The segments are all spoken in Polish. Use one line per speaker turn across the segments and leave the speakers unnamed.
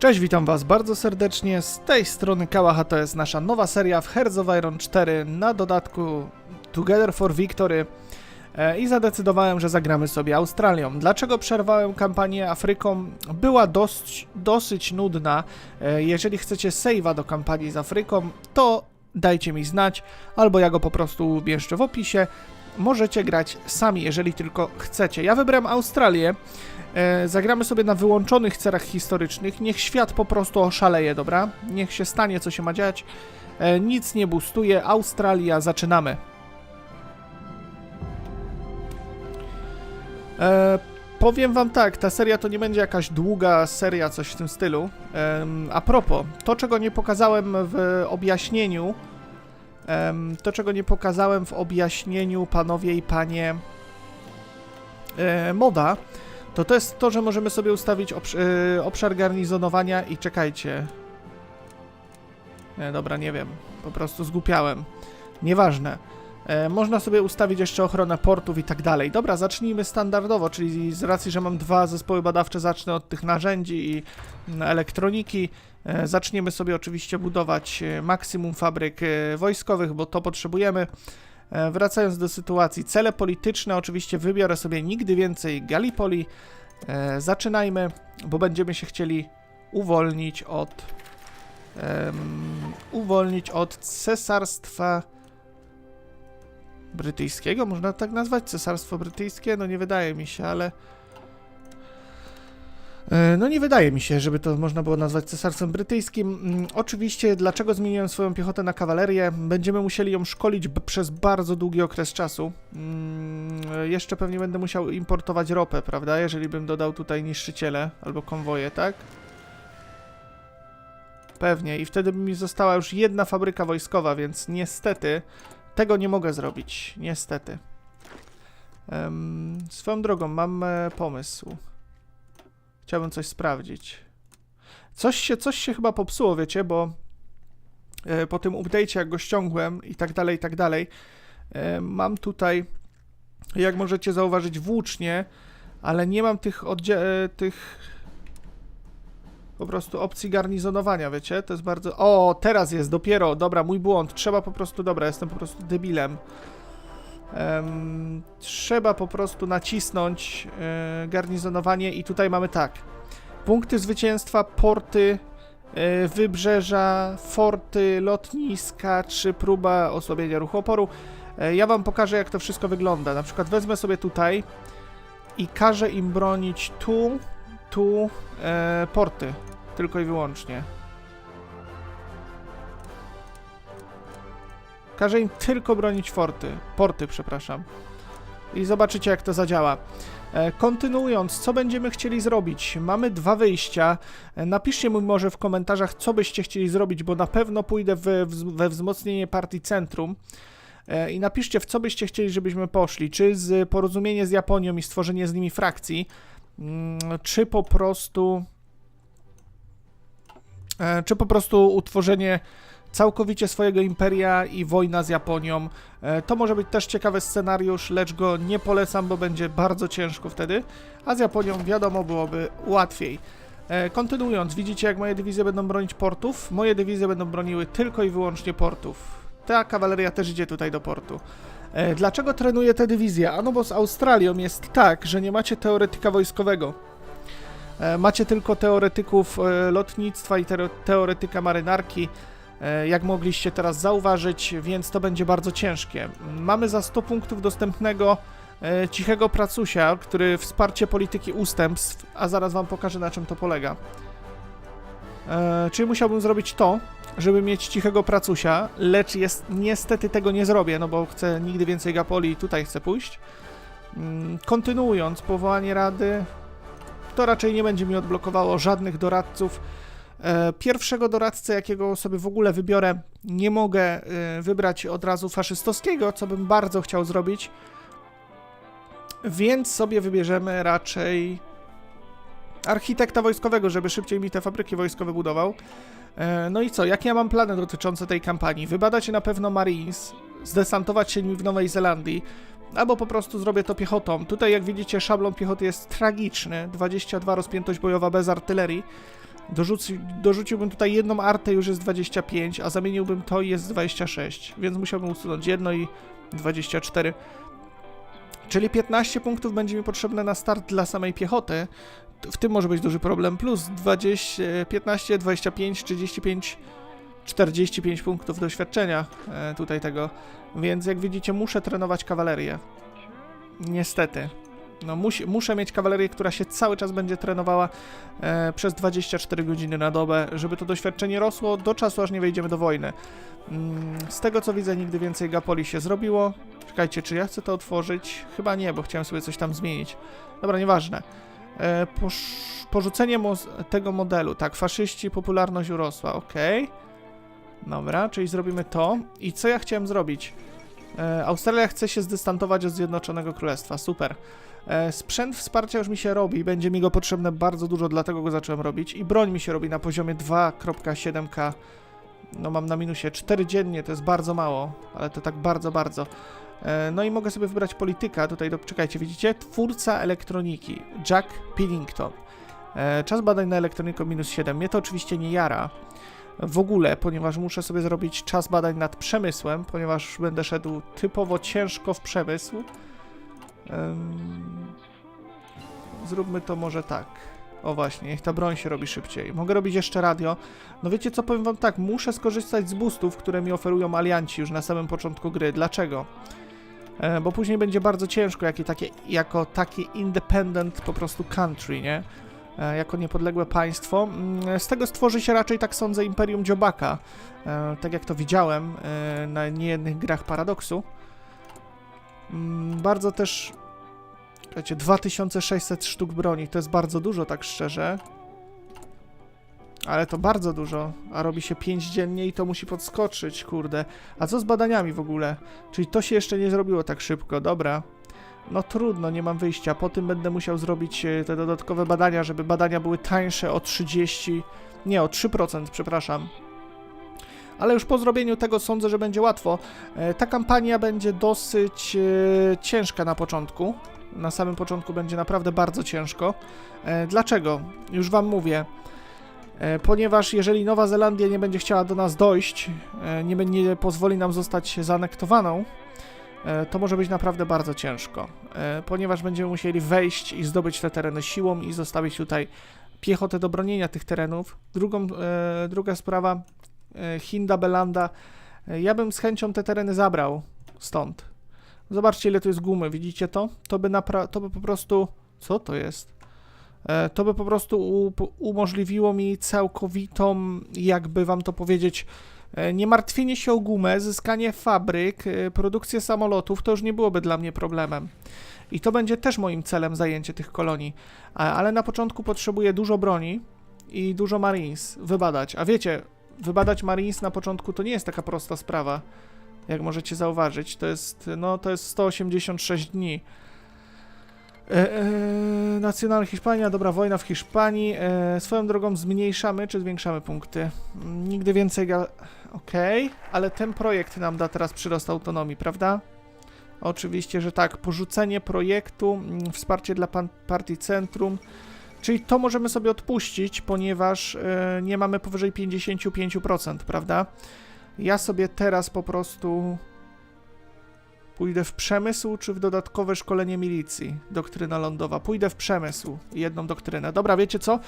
Cześć, witam was bardzo serdecznie. Z tej strony Kałacha to jest nasza nowa seria w Hearts of Iron 4 na dodatku Together for Victory. E, I zadecydowałem, że zagramy sobie Australią. Dlaczego przerwałem kampanię Afryką? Była dosyć, dosyć nudna. E, Jeżeli chcecie save'a do kampanii z Afryką, to dajcie mi znać, albo ja go po prostu umieszczę w opisie. Możecie grać sami, jeżeli tylko chcecie. Ja wybrałem Australię. E, zagramy sobie na wyłączonych cerach historycznych. Niech świat po prostu oszaleje, dobra? Niech się stanie, co się ma dziać. E, nic nie boostuje. Australia, zaczynamy. E, powiem wam tak, ta seria to nie będzie jakaś długa seria, coś w tym stylu. Em, a propos, to czego nie pokazałem w objaśnieniu, to czego nie pokazałem w objaśnieniu, panowie i panie, e, moda, to to jest to, że możemy sobie ustawić y, obszar garnizonowania i czekajcie. Nie, dobra, nie wiem. Po prostu zgłupiałem. Nieważne. E, można sobie ustawić jeszcze ochronę portów i tak dalej. Dobra, zacznijmy standardowo, czyli z racji, że mam dwa zespoły badawcze, zacznę od tych narzędzi i mm, elektroniki. E, zaczniemy sobie oczywiście budować e, maksimum fabryk wojskowych, bo to potrzebujemy. Wracając do sytuacji, cele polityczne, oczywiście wybiorę sobie nigdy więcej Gallipoli. Zaczynajmy, bo będziemy się chcieli uwolnić od em, uwolnić od cesarstwa brytyjskiego, można tak nazwać? Cesarstwo brytyjskie? No nie wydaje mi się, ale E, no nie wydaje mi się, żeby to można było nazwać cesarstwem brytyjskim. Mm, Oczywiście, dlaczego zmieniłem swoją piechotę na kawalerię? Będziemy musieli ją szkolić przez bardzo długi okres czasu. Mm, Jeszcze pewnie będę musiał importować ropę, prawda? Jeżeli bym dodał tutaj niszczyciele albo konwoje, tak? Pewnie. I wtedy by mi została już jedna fabryka wojskowa, więc niestety tego nie mogę zrobić. Niestety. Em, swoją drogą, mam e, pomysł. Chciałbym coś sprawdzić. Coś się, coś się chyba popsuło, wiecie, bo e, po tym update'cie, jak go ściągłem i tak dalej, i tak dalej, e, mam tutaj, jak możecie zauważyć, włócznie, ale nie mam tych oddzie- e, tych po prostu opcji garnizonowania, wiecie? To jest bardzo... O, teraz jest, dopiero, dobra, mój błąd. Trzeba po prostu, dobra, jestem po prostu debilem. Em, trzeba po prostu nacisnąć e, garnizonowanie i tutaj mamy tak. Punkty zwycięstwa, porty, e, wybrzeża, forty, lotniska, czy próba osłabienia ruchu oporu. E, ja wam pokażę jak to wszystko wygląda. Na przykład wezmę sobie tutaj i każę im bronić tu, tu porty. Tylko i wyłącznie. Każe im tylko bronić forty. Porty, przepraszam. I zobaczycie, jak to zadziała. E, Kontynuując, co będziemy chcieli zrobić? Mamy dwa wyjścia. E, Napiszcie mi może w komentarzach, co byście chcieli zrobić, bo na pewno pójdę we, we wzmocnienie partii centrum. E, I napiszcie, w co byście chcieli, żebyśmy poszli. Czy z porozumienie z Japonią i stworzenie z nimi frakcji, mm, czy po prostu. E, Czy po prostu utworzenie całkowicie swojego imperia i wojna z Japonią. E, To może być też ciekawy scenariusz, lecz go nie polecam, bo będzie bardzo ciężko wtedy, a z Japonią wiadomo byłoby łatwiej. E, Kontynuując, widzicie jak moje dywizje będą bronić portów? Moje dywizje będą broniły tylko i wyłącznie portów. Ta kawaleria też idzie tutaj do portu. Dlaczego trenuję te dywizje? Ano bo z Australią jest tak, że nie macie teoretyka wojskowego. E, Macie tylko teoretyków e, lotnictwa i teoretyka marynarki e, jak mogliście teraz zauważyć, więc to będzie bardzo ciężkie. Mamy za 100 punktów dostępnego cichego pracusia, który wsparcie polityki ustępstw, a zaraz wam pokażę na czym to polega. Czyli musiałbym zrobić to, żeby mieć cichego pracusia, lecz jest, niestety tego nie zrobię, no bo chcę nigdy więcej Gapoli i tutaj chcę pójść. Mm, Kontynuując, powołanie rady, to raczej nie będzie mi odblokowało żadnych doradców, E, Pierwszego doradcę, jakiego sobie w ogóle wybiorę, nie mogę e, wybrać od razu faszystowskiego, co bym bardzo chciał zrobić. Więc sobie wybierzemy raczej architekta wojskowego, żeby szybciej mi te fabryki wojskowe budował. E, No i co, jakie ja mam plany dotyczące tej kampanii? Wybadać na pewno Marines, zdesantować się nimi w Nowej Zelandii, albo po prostu zrobię to piechotą. Tutaj jak widzicie szablon piechoty jest tragiczny, 22 rozpiętość bojowa bez artylerii. Dorzuci, dorzuciłbym tutaj jedną artę, już jest 25, a zamieniłbym to i jest 26, więc musiałbym usunąć jedno i 24. Czyli 15 punktów będzie mi potrzebne na start dla samej piechoty. W tym może być duży problem. Plus 20, 15, 25, 35, 45 punktów doświadczenia e, tutaj tego. Więc jak widzicie, muszę trenować kawalerię. Niestety. No, muszę mieć kawalerię, która się cały czas będzie trenowała e, przez 24 godziny na dobę, żeby to doświadczenie rosło do czasu, aż nie wejdziemy do wojny. Mm, z tego co widzę, nigdy więcej Gapoli się zrobiło. Czekajcie, czy ja chcę to otworzyć? Chyba nie, bo chciałem sobie coś tam zmienić. Dobra, nieważne. E, porzucenie mo tego modelu. Tak, faszyści, popularność urosła, ok. Dobra, czyli zrobimy to. I co ja chciałem zrobić? E, Australia chce się zdystansować od Zjednoczonego Królestwa, super. E, sprzęt wsparcia już mi się robi, będzie mi go potrzebne bardzo dużo, dlatego go zacząłem robić. I broń mi się robi na poziomie 2.7k. No mam na minusie 4 dziennie, to jest bardzo mało, ale to tak bardzo, bardzo. E, No i mogę sobie wybrać polityka, tutaj, do, czekajcie, widzicie? Twórca elektroniki, Jack Pillington. E, Czas badań na elektronikę minus 7. Mnie to oczywiście nie jara w ogóle, ponieważ muszę sobie zrobić czas badań nad przemysłem, ponieważ będę szedł typowo ciężko w przemysł. Em, Zróbmy to może tak. O właśnie, niech ta broń się robi szybciej. Mogę robić jeszcze radio. No wiecie co, powiem wam tak, muszę skorzystać z boostów, które mi oferują alianci już na samym początku gry. Dlaczego? E, bo później będzie bardzo ciężko takie, jako taki independent po prostu country, nie? E, jako niepodległe państwo. Mm, Z tego stworzy się raczej, tak sądzę, Imperium Dziobaka. E, tak jak to widziałem e, na niejednych grach Paradoksu. Mm, Bardzo też... Słuchajcie, 2600 sztuk broni, to jest bardzo dużo, tak szczerze. Ale to bardzo dużo, a robi się 5 dziennie i to musi podskoczyć, kurde. A co z badaniami w ogóle? Czyli to się jeszcze nie zrobiło tak szybko, dobra. No trudno, nie mam wyjścia. Po tym będę musiał zrobić e, te dodatkowe badania, żeby badania były tańsze o 30... Nie, o 3%, przepraszam. Ale już po zrobieniu tego sądzę, że będzie łatwo. E, Ta kampania będzie dosyć e, ciężka na początku. Na samym początku będzie naprawdę bardzo ciężko. Dlaczego? Już wam mówię. Ponieważ jeżeli Nowa Zelandia nie będzie chciała do nas dojść, nie, nie pozwoli nam zostać zaanektowaną, to może być naprawdę bardzo ciężko, e, ponieważ będziemy musieli wejść i zdobyć te tereny siłą i zostawić tutaj piechotę do bronienia tych terenów. Drugą, e, druga sprawa, e, Hinda, Belanda, e, ja bym z chęcią te tereny zabrał stąd. Zobaczcie ile tu jest gumy, widzicie to? To by, to by po prostu... Co to jest? E, To by po prostu umożliwiło mi całkowitą, jakby wam to powiedzieć, E, Nie martwienie się o gumę, zyskanie fabryk, e, produkcję samolotów to już nie byłoby dla mnie problemem. I to będzie też moim celem zajęcie tych kolonii. Ale na początku potrzebuję dużo broni i dużo Marines wybadać. A wiecie, wybadać Marines na początku to nie jest taka prosta sprawa. Jak możecie zauważyć, to jest, no, to jest 186 dni. E, e, Nacjonal Hiszpania, dobra wojna w Hiszpanii. E, swoją drogą zmniejszamy czy zwiększamy punkty? Mm, Nigdy więcej. Ga- Okej, ale ten projekt nam da teraz przyrost autonomii, prawda? Oczywiście, że tak. Porzucenie projektu, mm, wsparcie dla partii centrum. Czyli to możemy sobie odpuścić, ponieważ e, nie mamy powyżej 55%, prawda? Ja sobie teraz po prostu pójdę w przemysł, czy w dodatkowe szkolenie milicji? Doktryna lądowa. Pójdę w przemysł. Jedną doktrynę. Dobra, wiecie co?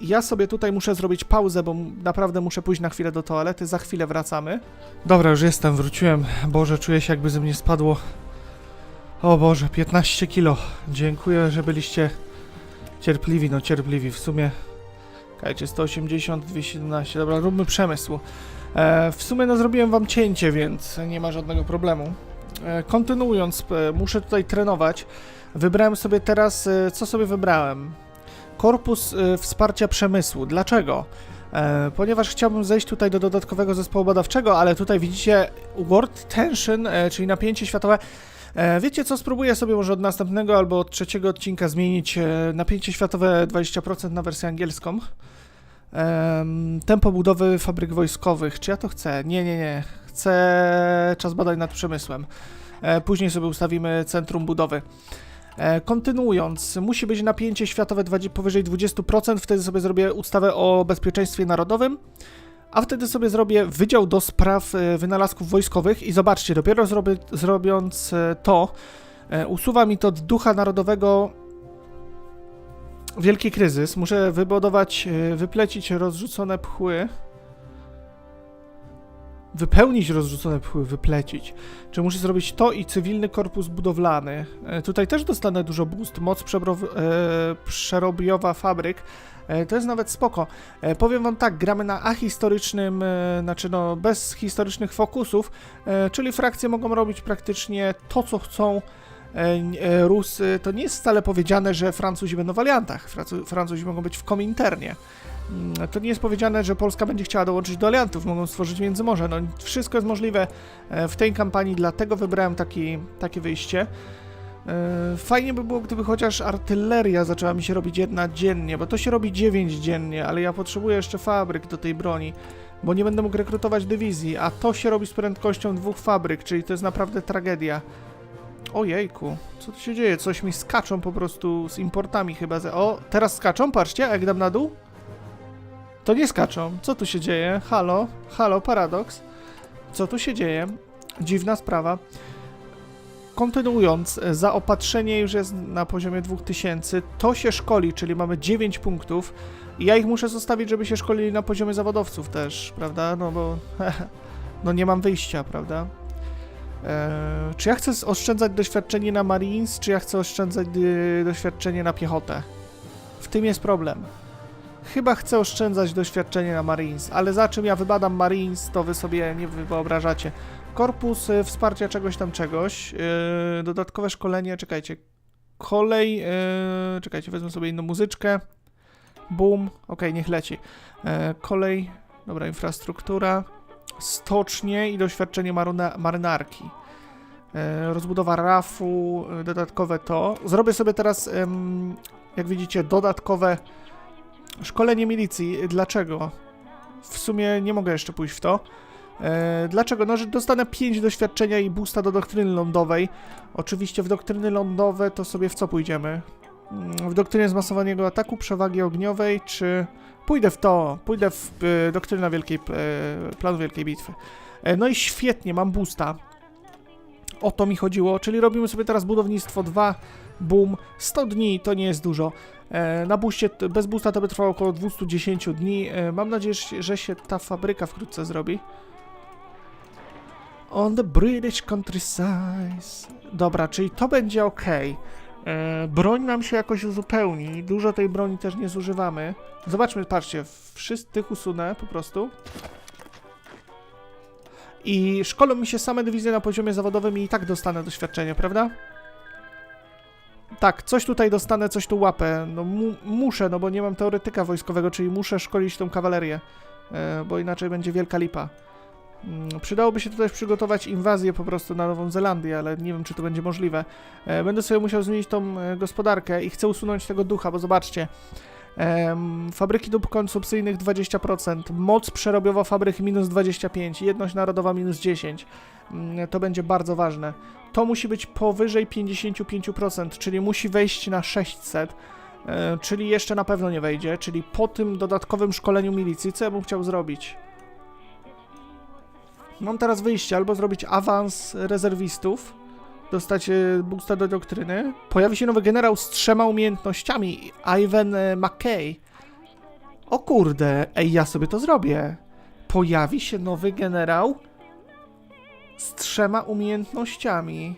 Ja sobie tutaj muszę zrobić pauzę, bo naprawdę muszę pójść na chwilę do toalety. Za chwilę wracamy. Dobra, już jestem, wróciłem. Boże, czuję się jakby ze mnie spadło. O Boże, 15 kilo. Dziękuję, że byliście cierpliwi, no cierpliwi. W sumie. Kajcie, 180, 217. Dobra, róbmy przemysł. E, w sumie no zrobiłem wam cięcie, więc nie ma żadnego problemu. E, kontynuując, e, muszę tutaj trenować. Wybrałem sobie teraz, e, co sobie wybrałem? Korpus Wsparcia Przemysłu. Dlaczego? Ponieważ chciałbym zejść tutaj do dodatkowego zespołu badawczego, ale tutaj widzicie World Tension, czyli napięcie światowe. Wiecie co, spróbuję sobie może od następnego albo od trzeciego odcinka zmienić napięcie światowe 20% na wersję angielską. Em, tempo budowy fabryk wojskowych. Czy ja to chcę? Nie, nie, nie. Czas badań nad przemysłem. E, później sobie ustawimy centrum budowy. E, kontynuując, musi być napięcie światowe 20, powyżej 20%, wtedy sobie zrobię ustawę o bezpieczeństwie narodowym, a wtedy sobie zrobię Wydział do Spraw e, Wynalazków Wojskowych i zobaczcie, dopiero zrobię, zrobiąc to, usuwa mi to ducha narodowego wielki kryzys. Muszę wybudować, wyplecić rozrzucone pchły. Wypełnić rozrzucone pchły, wyplecić. Czy muszę zrobić to i cywilny korpus budowlany? E, tutaj też dostanę dużo boost. Moc e, przerobiowa fabryk. E, to jest nawet spoko. E, powiem wam tak, gramy na ahistorycznym, znaczy no bez historycznych fokusów, czyli frakcje mogą robić praktycznie to, co chcą. Rusy, to nie jest wcale powiedziane, że Francuzi będą w aliantach. Francu- Francuzi mogą być w kominternie. Mm, To nie jest powiedziane, że Polska będzie chciała dołączyć do aliantów, mogą stworzyć międzymorze. No, wszystko jest możliwe e, w tej kampanii, dlatego wybrałem taki, takie wyjście. E, Fajnie by było, gdyby chociaż artyleria zaczęła mi się robić jedna dziennie, bo to się robi 9 dziennie, ale ja potrzebuję jeszcze fabryk do tej broni, bo nie będę mógł rekrutować dywizji, a to się robi z prędkością dwóch fabryk, czyli to jest naprawdę tragedia. Ojejku, co tu się dzieje? Coś mi skaczą po prostu z importami chyba. O, teraz skaczą, patrzcie, jak dam na dół? To nie skaczą. Co tu się dzieje? Halo? Halo, paradoks? Co tu się dzieje? Dziwna sprawa. Kontynuując, e, zaopatrzenie już jest na poziomie 2000. To się szkoli, czyli mamy 9 punktów. Ja ich muszę zostawić, żeby się szkolili na poziomie zawodowców też, prawda? No bo no nie mam wyjścia, prawda? Eee, czy ja chcę oszczędzać doświadczenie na Marines, czy ja chcę oszczędzać y, doświadczenie na piechotę? W tym jest problem. Chyba chcę oszczędzać doświadczenie na Marines, ale za czym ja wybadam Marines, to wy sobie nie wyobrażacie. Korpus y, wsparcia czegoś tam czegoś, yy, dodatkowe szkolenie, czekajcie, kolej, yy, czekajcie, wezmę sobie inną muzyczkę, boom, okej, niech leci. E, kolej, dobra, infrastruktura, stocznie i doświadczenie maruna, marynarki. E, rozbudowa rafu, dodatkowe to. Zrobię sobie teraz, jak widzicie, dodatkowe szkolenie milicji. Dlaczego? W sumie nie mogę jeszcze pójść w to. E, dlaczego? No, że dostanę 5 doświadczenia i boosta do doktryny lądowej. Oczywiście w doktryny lądowe to sobie w co pójdziemy? Mm, W doktrynie zmasowanego ataku, przewagi ogniowej, czy... Pójdę w to, pójdę w e, doktryna wielkiej, e, planu wielkiej bitwy. E, no i świetnie, mam boosta. O to mi chodziło, czyli robimy sobie teraz budownictwo 2, boom, 100 dni to nie jest dużo. E, na buście, bez boosta to by trwało około 210 dni. E, mam nadzieję, że- się ta fabryka wkrótce zrobi. On the British countryside. Dobra, czyli to będzie ok. E, broń nam się jakoś uzupełni. Dużo tej broni też nie zużywamy. Zobaczmy, patrzcie, wszystkich usunę po prostu. I szkolą mi się same dywizje na poziomie zawodowym i tak dostanę doświadczenie, prawda? Tak, coś tutaj dostanę, coś tu łapę. No mu muszę, no bo nie mam teoretyka wojskowego, czyli muszę szkolić tą kawalerię, e, bo inaczej będzie wielka lipa. Mm, Przydałoby się tu też przygotować inwazję po prostu na Nową Zelandię, ale nie wiem, czy to będzie możliwe. E, Będę sobie musiał zmienić tą e, gospodarkę i chcę usunąć tego ducha, bo zobaczcie. Fabryki dóbr konsumpcyjnych 20%, moc przerobiowa fabryk minus 25, jedność narodowa minus 10. Mm, To będzie bardzo ważne. To musi być powyżej 55%, czyli musi wejść na 600, e, czyli jeszcze na pewno nie wejdzie, czyli po tym dodatkowym szkoleniu milicji, co ja bym chciał zrobić? Mam teraz wyjście, albo zrobić awans rezerwistów, dostać e, boosta do doktryny. Pojawi się nowy generał z trzema umiejętnościami, Ivan e, McKay. O kurde, ej, ja sobie to zrobię. Pojawi się nowy generał z trzema umiejętnościami.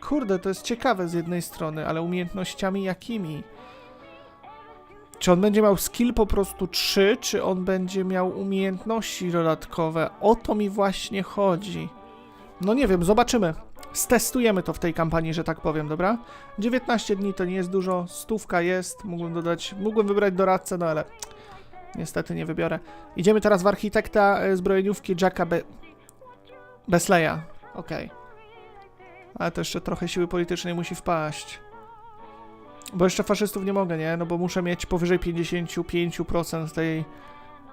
Kurde, to jest ciekawe z jednej strony, ale umiejętnościami jakimi? Czy on będzie miał skill po prostu 3, czy on będzie miał umiejętności dodatkowe? O to mi właśnie chodzi. No nie wiem, zobaczymy. Stestujemy to w tej kampanii, że tak powiem, dobra? 19 dni to nie jest dużo, stówka jest, mógłbym dodać, mógłbym wybrać doradcę, no ale niestety nie wybiorę. Idziemy teraz w architekta e, zbrojeniówki Jacka Be Besleya. Okej. Ale to jeszcze trochę siły politycznej musi wpaść. Bo jeszcze faszystów nie mogę, nie? No bo muszę mieć powyżej 55% tej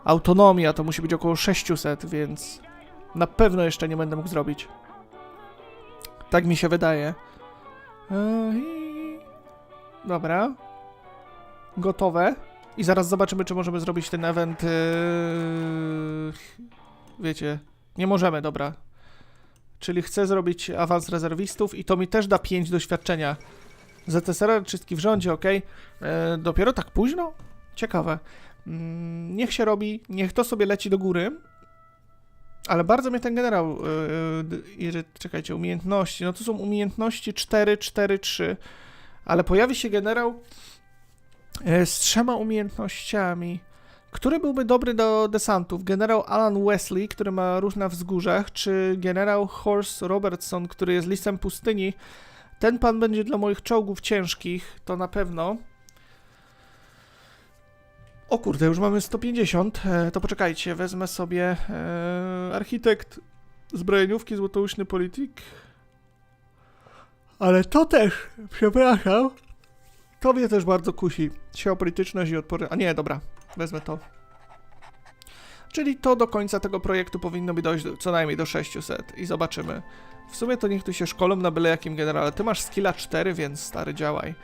autonomii, a to musi być około 600, więc na pewno jeszcze nie będę mógł zrobić. Tak mi się wydaje. E, i- Dobra. Gotowe. I zaraz zobaczymy, czy możemy zrobić ten event. Yy... Wiecie, nie możemy, dobra. Czyli chcę zrobić awans rezerwistów i to mi też da 5 doświadczenia. ZSR, czystki w rządzie, ok. E, dopiero tak późno? Ciekawe. Mm, niech się robi, niech to sobie leci do góry. Ale bardzo mnie ten generał. Yy, yy, czekajcie, umiejętności. No to są umiejętności 4, 4, 3. Ale pojawi się generał e, z trzema umiejętnościami. Który byłby dobry do desantów? Generał Alan Wesley, który ma róż na wzgórzach, czy generał Horst Robertson, który jest listem pustyni? Ten pan będzie dla moich czołgów ciężkich, to na pewno. O kurde, już mamy 150. E, to poczekajcie, wezmę sobie e, architekt zbrojeniówki, złotouszny polityk. Ale to też, przepraszam. To mnie też bardzo kusi. Siłopolityczność i odpory. A nie, dobra, wezmę to. Czyli to do końca tego projektu powinno mi dojść do, co najmniej do 600 i zobaczymy. W sumie to niech tu się szkolą na byle jakim generale. Ty masz skilla 4, więc stary działaj.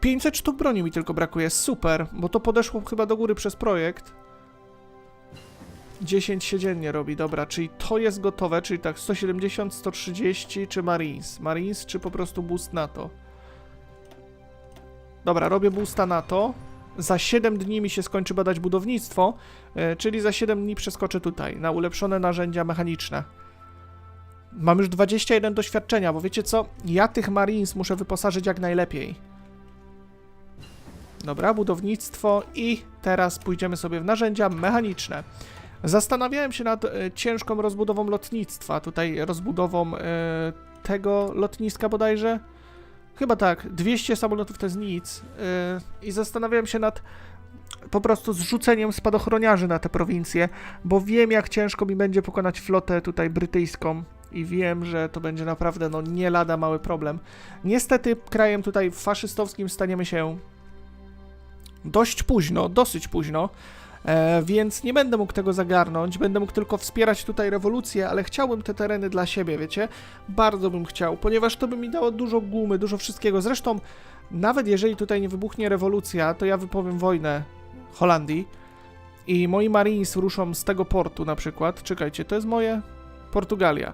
500 sztuk broni mi tylko brakuje, super, bo to podeszło chyba do góry przez projekt. 10 się dziennie robi, dobra, czyli to jest gotowe, czyli tak 170, 130 czy Marines? Marines czy po prostu boost na to? Dobra, robię boosta na to. Za 7 dni mi się skończy badać budownictwo, e, czyli za 7 dni przeskoczę tutaj, na ulepszone narzędzia mechaniczne. Mam już 21 doświadczenia, bo wiecie co? Ja tych Marines muszę wyposażyć jak najlepiej. Dobra, budownictwo i teraz pójdziemy sobie w narzędzia mechaniczne. Zastanawiałem się nad e, ciężką rozbudową lotnictwa, tutaj rozbudową e, tego lotniska bodajże. Chyba tak, 200 samolotów to jest nic. e, I zastanawiałem się nad po prostu zrzuceniem spadochroniarzy na te prowincje, bo wiem jak ciężko mi będzie pokonać flotę tutaj brytyjską i wiem, że to będzie naprawdę no nie lada mały problem. Niestety krajem tutaj faszystowskim staniemy się dość późno, dosyć późno, więc nie będę mógł tego zagarnąć, będę mógł tylko wspierać tutaj rewolucję, ale chciałbym te tereny dla siebie, wiecie? Bardzo bym chciał, ponieważ to by mi dało dużo gumy, dużo wszystkiego. Zresztą, nawet jeżeli tutaj nie wybuchnie rewolucja, to ja wypowiem wojnę Holandii i moi Marines ruszą z tego portu na przykład. Czekajcie, to jest moje Portugalia.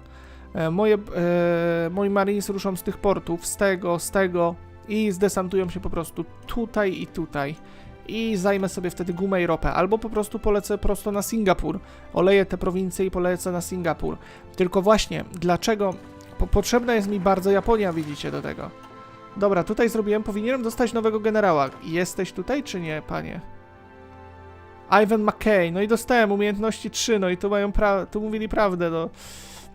E, moje, e, moi Marines ruszą z tych portów, z tego, z tego i zdesantują się po prostu tutaj i tutaj. I zajmę sobie wtedy gumę i ropę, albo po prostu polecę prosto na Singapur. Oleję te prowincje i polecę na Singapur. Tylko właśnie, dlaczego po potrzebna jest mi bardzo Japonia, widzicie do tego. Dobra, tutaj zrobiłem, powinienem dostać nowego generała. Jesteś tutaj, czy nie, panie? Ivan McKay, no i dostałem umiejętności 3, no i tu mają pra- tu mówili prawdę, no.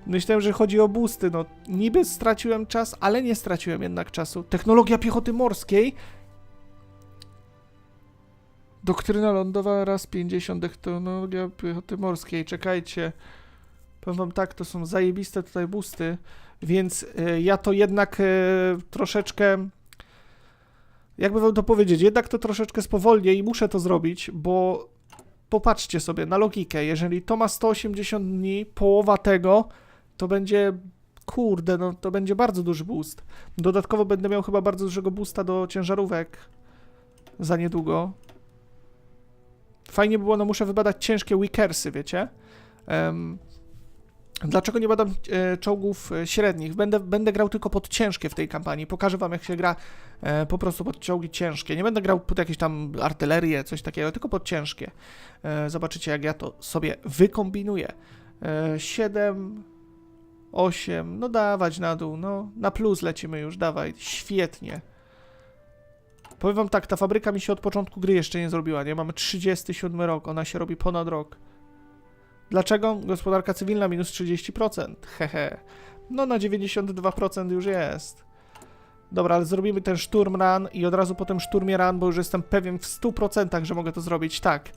Myślałem, że chodzi o boosty, no niby straciłem czas, ale nie straciłem jednak czasu. Technologia piechoty morskiej. Doktryna lądowa raz 50, technologia piechoty morskiej, czekajcie. Powiem wam tak, to są zajebiste tutaj boosty, więc y, ja to jednak y, troszeczkę jakby wam to powiedzieć, jednak to troszeczkę spowolnię i muszę to zrobić, bo popatrzcie sobie na logikę, jeżeli to ma 180 dni, połowa tego, to będzie, kurde, no to będzie bardzo duży boost. Dodatkowo będę miał chyba bardzo dużego boosta do ciężarówek za niedługo. Fajnie by było, no muszę wybadać ciężkie Wickersy, wiecie? Em, Dlaczego nie badam e, czołgów e, średnich? Będę, będę grał tylko pod ciężkie w tej kampanii. Pokażę wam, jak się gra e, po prostu pod czołgi ciężkie. Nie będę grał pod jakieś tam artylerię, coś takiego, tylko pod ciężkie. Zobaczycie, jak ja to sobie wykombinuję. E, 7, 8, no dawać na dół, no na plus lecimy już, dawaj, świetnie. Powiem wam tak, ta fabryka mi się od początku gry jeszcze nie zrobiła, nie? Mamy 37 rok, ona się robi ponad rok. Dlaczego? Gospodarka cywilna minus 30%. Hehe. No na 92% już jest. Dobra, ale zrobimy ten szturm run i od razu po tym szturmie run, bo już jestem pewien w 100%, że mogę to zrobić. Tak.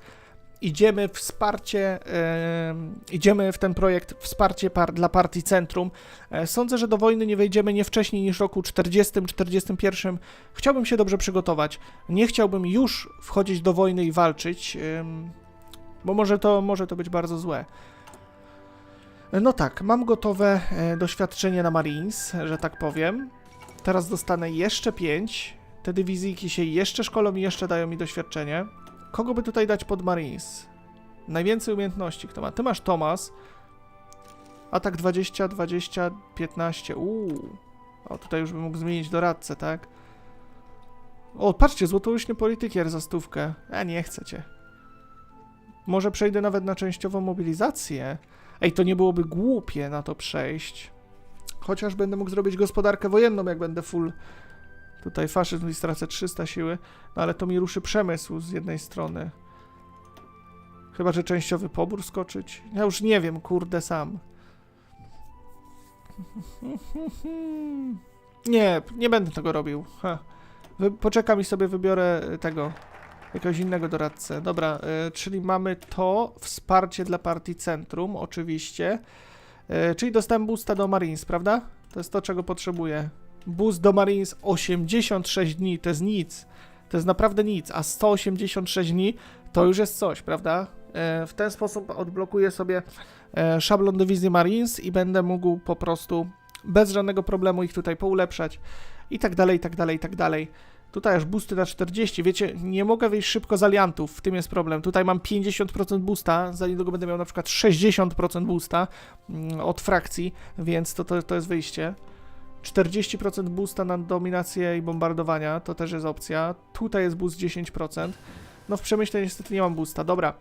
Idziemy wsparcie, em, idziemy w ten projekt wsparcie par dla partii Centrum. E, sądzę, że do wojny nie wejdziemy nie wcześniej niż roku 40-41. Chciałbym się dobrze przygotować. Nie chciałbym już wchodzić do wojny i walczyć. bo może to, może to być bardzo złe. No tak, mam gotowe e, doświadczenie na Marines, że tak powiem. Teraz dostanę jeszcze 5. Te dywizyjki się jeszcze szkolą i jeszcze dają mi doświadczenie. Kogo by tutaj dać pod Marines? Najwięcej umiejętności kto ma? Ty masz Tomas. Atak 20, 20, 15. Uuu. O, tutaj już bym mógł zmienić doradcę, tak? O, patrzcie, złotouśny politykier za stówkę. A nie chcę cię. Może przejdę nawet na częściową mobilizację. Ej, to nie byłoby głupie na to przejść. Chociaż będę mógł zrobić gospodarkę wojenną, jak będę full. Tutaj faszyzm i stracę 300 siły, no ale to mi ruszy przemysł z jednej strony. Chyba, że częściowy pobór skoczyć. Ja już nie wiem, kurde, sam. Nie, nie będę tego robił. Poczekam i sobie wybiorę y, tego, jakiegoś innego doradcę. Dobra, y, czyli mamy to, wsparcie dla partii Centrum, oczywiście. Y, czyli dostałem boosta do Marines, prawda? To jest to, czego potrzebuję. Boost do Marines 86 dni, to jest nic. To jest naprawdę nic, a 186 dni to już jest coś, prawda? E, W ten sposób odblokuję sobie e, szablon dywizji Marines i będę mógł po prostu bez żadnego problemu ich tutaj poulepszać i tak dalej, i tak dalej, i tak dalej. Tutaj aż boosty na 40, wiecie, nie mogę wyjść szybko z aliantów, w tym jest problem. Tutaj mam 50% boosta, za niedługo będę miał na przykład 60% boosta mm, od frakcji, więc to, to, to jest wyjście. 40% boosta na dominację i bombardowania, to też jest opcja. Tutaj jest boost 10%. No w przemyśle niestety nie mam boosta. Dobra,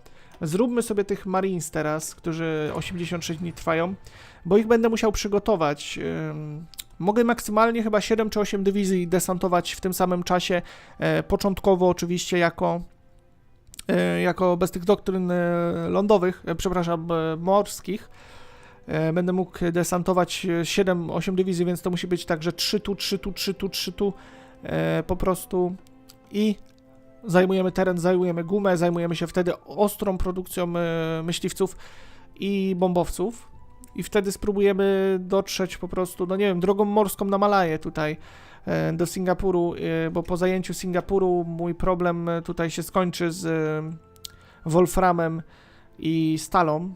zróbmy sobie tych Marines teraz, którzy 86 dni trwają, bo ich będę musiał przygotować. Mogę maksymalnie chyba 7 czy 8 dywizji desantować w tym samym czasie, e, początkowo oczywiście jako, e, jako bez tych doktryn e, lądowych, przepraszam, morskich. E, Będę mógł desantować 7-8 dywizji, więc to musi być tak, że 3 tu, 3 tu, 3 tu, 3 tu e, po prostu i zajmujemy teren, zajmujemy gumę, zajmujemy się wtedy ostrą produkcją e, myśliwców i bombowców i wtedy spróbujemy dotrzeć po prostu, no nie wiem, drogą morską na Malaję tutaj e, do Singapuru, e, bo po zajęciu Singapuru mój problem e, tutaj się skończy z e, Wolframem i stalą.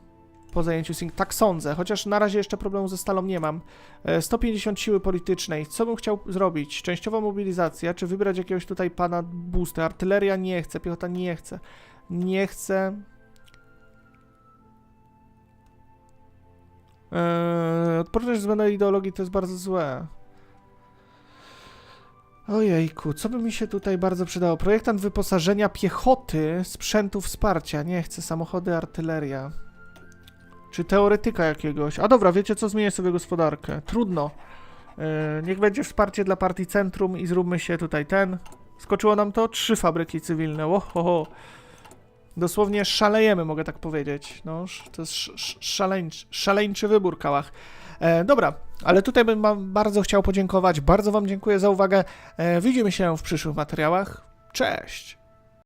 Po zajęciu Sing tak sądzę, chociaż na razie jeszcze problemu ze stalą nie mam. E, 150 siły politycznej. Co bym chciał zrobić? Częściowa mobilizacja, czy wybrać jakiegoś tutaj pana boosty? Artyleria nie chce, piechota nie chce. Nie chce. Eee, odporność zmiany ideologii to jest bardzo złe. Ojejku, co by mi się tutaj bardzo przydało? Projektant wyposażenia piechoty, sprzętu wsparcia. Nie chcę, samochody, artyleria. Czy teoretyka jakiegoś? A dobra, wiecie co? Zmienię sobie gospodarkę. Trudno. Eee, niech będzie wsparcie dla partii Centrum i zróbmy się tutaj ten. Skoczyło nam to? Trzy fabryki cywilne. Ohoho. Dosłownie szalejemy, mogę tak powiedzieć. No, to jest sz- sz- szaleńczy, szaleńczy wybór, Kałach. E, dobra, ale tutaj bym wam bardzo chciał podziękować. Bardzo wam dziękuję za uwagę. E, widzimy się w przyszłych materiałach. Cześć!